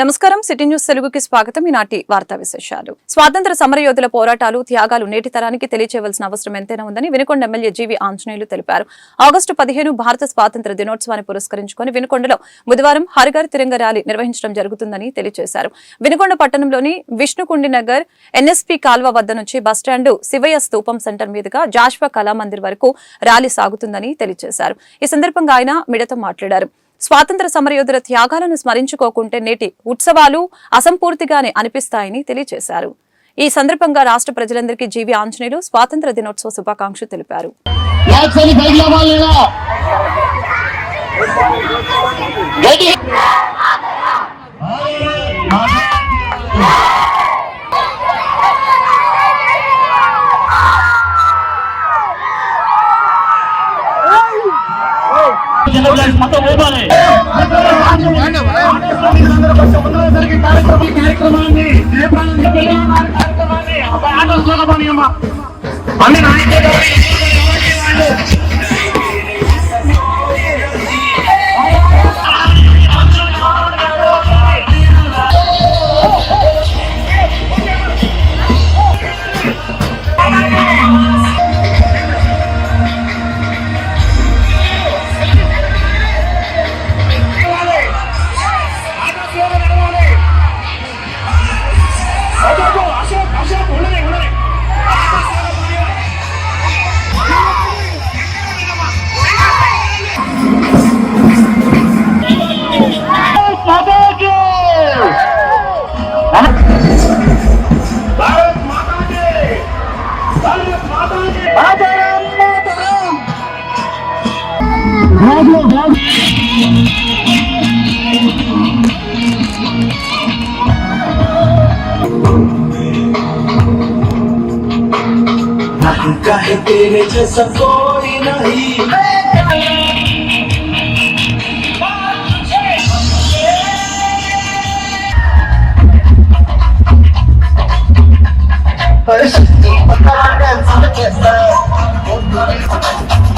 నమస్కారం. City news తెలుగుకి స్వాగతం. ఈనాటి వార్తా విశేషాలు. స్వాతంత్ర సమరయోధుల పోరాటాలు త్యాగాలు నేటి తరానికి తెలియచేయవలసిన అవసరం ఎంతైనా ఉందని వినుకొండ ఎమ్మెల్యే జీవి ఆంజనేయులు తెలిపారు. ఆగస్టు పదిహేను భారత స్వాతంత్ర దినోత్సవాన్ని పురస్కరించుకొని వినుకొండలో బుధవారం హరిగారి తిరంగ ర్యాలీ నిర్వహించడం జరుగుతుందని తెలియజేశారు వినుకొండ పట్టణంలోని విష్ణుకుండి నగర్ ఎన్ఎస్పీ కాల్వ వద్ద నుంచి బస్టాండ్ శివయ్య స్తూపం సెంటర్ మీదుగా జాష్వా కళామందిర్ వరకు ర్యాలీ సాగుతుందని తెలియజేశారు ఈ సందర్భంగా ఆయన మిడతో మాట్లాడారు. స్వాతంత్ర సమరయోధుల త్యాగాలను స్మరించుకోకుంటే నేటి ఉత్సవాలు అసంపూర్తిగానే అనిపిస్తాయని తెలియజేశారు. ఈ సందర్భంగా రాష్ట్ర ప్రజలందరికీ జీవి ఆంజనేయులు స్వాతంత్ర దినోత్సవ శుభాకాంక్షలు తెలిపారు. యాక్షన్ పైకి మొత్తం ఊపాలి. కార్యక్రమాన్ని అన్ని నాయకులు भाग लो भाग कहे तेरे जैसा कोई नहीं अरे शक्ति पता नहीं कैसा कैसा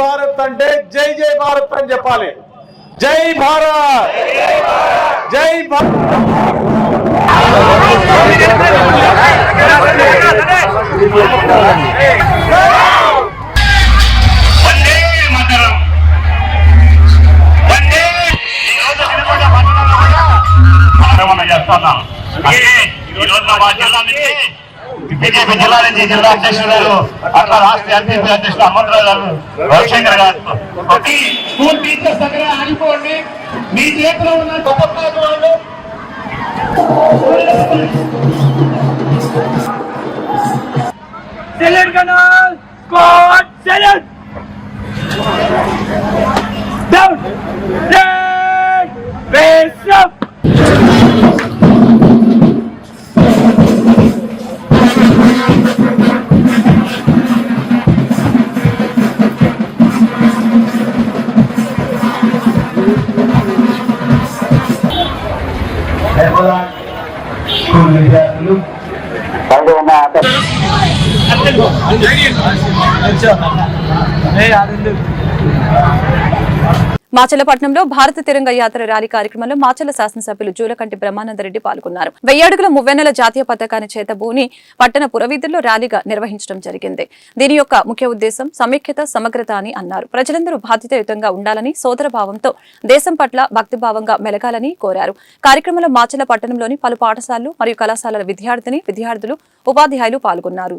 భారత్ అంటే జై జై భారత్ అని చెప్పాలి. జై భారత్. జై భారత్. చేస్తున్నాం ఈ రోజు మా జిల్లా నుంచి బీజేపీ జిల్లా నుంచి జిల్లా అధ్యక్షుడు గారు అట్లా రాష్ట్ర ఎంపీపీ అధ్యక్షుడు అమర్రావు గారు రవిశంకర్ గారు. స్కూల్ టీచర్స్ దగ్గర ఆగిపోండి. మీ చేతిలో ఉన్న గొప్ప వాళ్ళు. Telangana squad select down, down, face up. మాచలపట్నంలో భారత తిరంగ యాత్ర ర్యాలీ కార్యక్రమంలో మాచల శాసనసభ్యులు జూలకంటి బ్రహ్మానందరెడ్డి పాల్గొన్నారు. వెయ్యడుగుల మువ్వెన్నెల జాతీయ పథకాన్ని చేతబూని పట్టణ పురవీధుల్లో ర్యాలీగా నిర్వహించడం జరిగింది. దీని యొక్క ముఖ్య ఉద్దేశం సమైక్యత సమగ్రత అని అన్నారు. ప్రజలందరూ బాధ్యతయుతంగా ఉండాలని సోదర భావంతో దేశం పట్ల భక్తిభావంగా మెలగాలని కోరారు. కార్యక్రమంలో మాచల పట్టణంలోని పలు పాఠశాలలు మరియు కళాశాలల విద్యార్థిని విద్యార్థులు ఉపాధ్యాయులు పాల్గొన్నారు.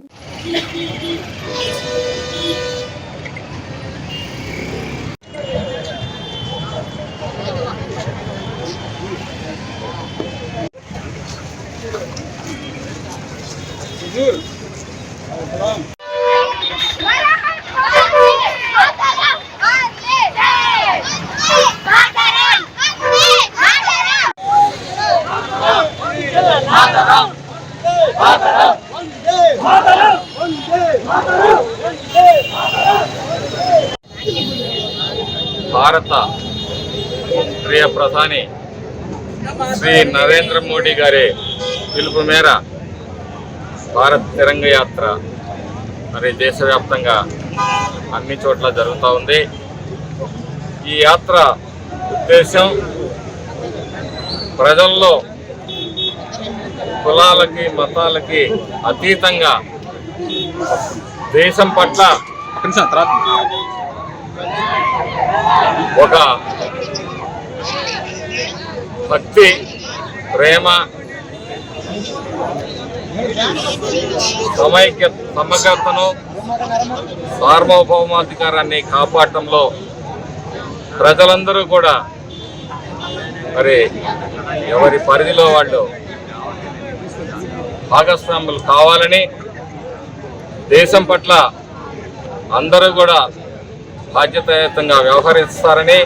భారత ప్రియ ప్రధాని శ్రీ నరేంద్ర మోడీ గారి పిలుపు మేర భారత్ తిరంగ యాత్ర మరి దేశవ్యాప్తంగా అన్ని చోట్ల జరుగుతూ ఉంది. ఈ యాత్ర ఉద్దేశం ప్రజల్లో కులాలకి మతాలకి అతీతంగా దేశం పట్ల ఒక భక్తి ప్రేమ సమైక్య సమగ్రతను సార్వభౌమాధికారాన్ని కాపాడటంలో ప్రజలందరూ కూడా మరి ఎవరి పరిధిలో వాళ్ళు భాగస్వాములు కావాలని దేశం పట్ల అందరూ కూడా బాధ్యతాయుతంగా వ్యవహరిస్తారని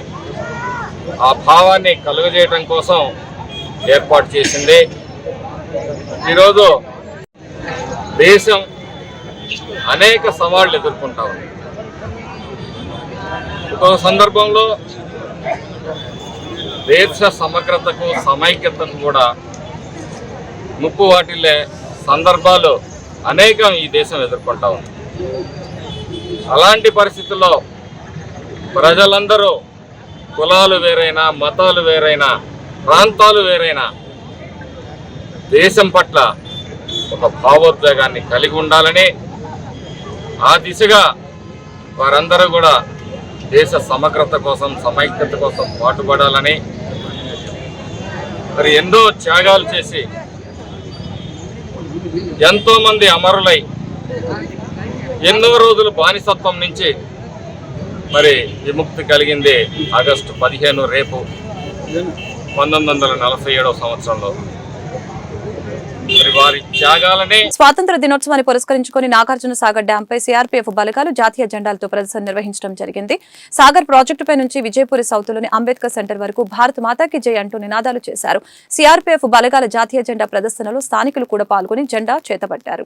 ఆ భావాన్ని కలుగజేయటం కోసం ఏర్పాటు చేసింది. ఈరోజు దేశం అనేక సవాళ్ళు ఎదుర్కొంటా ఉంది. ఒక సందర్భంలో దేశ సమగ్రతకు సమైక్యతను కూడా ముప్పు వాటిల్లే సందర్భాలు అనేకం ఈ దేశం ఎదుర్కొంటా ఉంది. అలాంటి పరిస్థితుల్లో ప్రజలందరూ కులాలు వేరైనా మతాలు వేరైనా ప్రాంతాలు వేరైనా దేశం పట్ల ఒక భావోద్వేగాన్ని కలిగి ఉండాలని ఆ దిశగా వారందరూ కూడా దేశ సమగ్రత కోసం సమైక్యత కోసం పాటుపడాలని మరి ఎన్నో త్యాగాలు చేసి ఎంతోమంది అమరులై ఎన్నో రోజులు బానిసత్వం నుంచి మరి విముక్తి కలిగింది ఆగస్టు పదిహేను రేపు పంతొమ్మిది వందల నలభై ఏడవ సంవత్సరంలో. స్వాతంత్ర దినోత్సవాన్ని పురస్కరించుకుని నాగార్జున సాగర్ డ్యాం పై సిఆర్పీఎఫ్ బలగాలు జాతీయ జెండాలతో ప్రదర్శన నిర్వహించడం జరిగింది. సాగర్ ప్రాజెక్టుపై నుంచి విజయపురి సౌత్లోని అంబేద్కర్ సెంటర్ వరకు భారత్ మాతాకి జై అంటూ నినాదాలు చేశారు. సిఆర్పీఎఫ్ బలగాల జాతీయ జెండా ప్రదర్శనలో స్థానికులు కూడా పాల్గొని జెండా చేతపట్టారు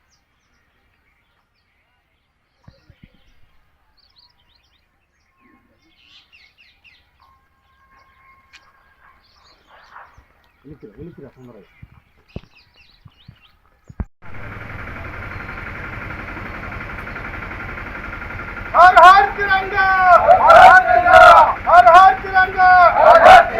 हर हर तिरंगा हर हर तिरंगा हर हर तिरंगा हर हर तिरंगा हर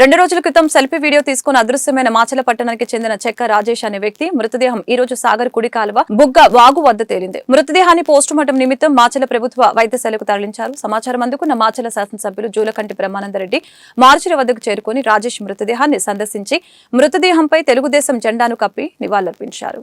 రెండు రోజుల క్రితం సెల్ఫీ వీడియో తీసుకుని అదృశ్యమైన మాచల పట్టణానికి చెందిన చెక్క రాజేష్ అనే వ్యక్తి మృతదేహం ఈ రోజు సాగర్ కుడి కాలువ బుగ్గ వాగు వద్ద తేలింది. మృతదేహాన్ని పోస్టుమార్టం నిమిత్తం మాచల ప్రభుత్వ వైద్యశాలకు తరలించారు. సమాచారం అందుకున్న మాచల శాసనసభ్యులు జూలకంటి బ్రహ్మానందరెడ్డి మార్చిల వద్దకు చేరుకుని రాజేష్ మృతదేహాన్ని సందర్శించి మృతదేహంపై తెలుగుదేశం జెండాను కప్పి నివాళులర్పించారు.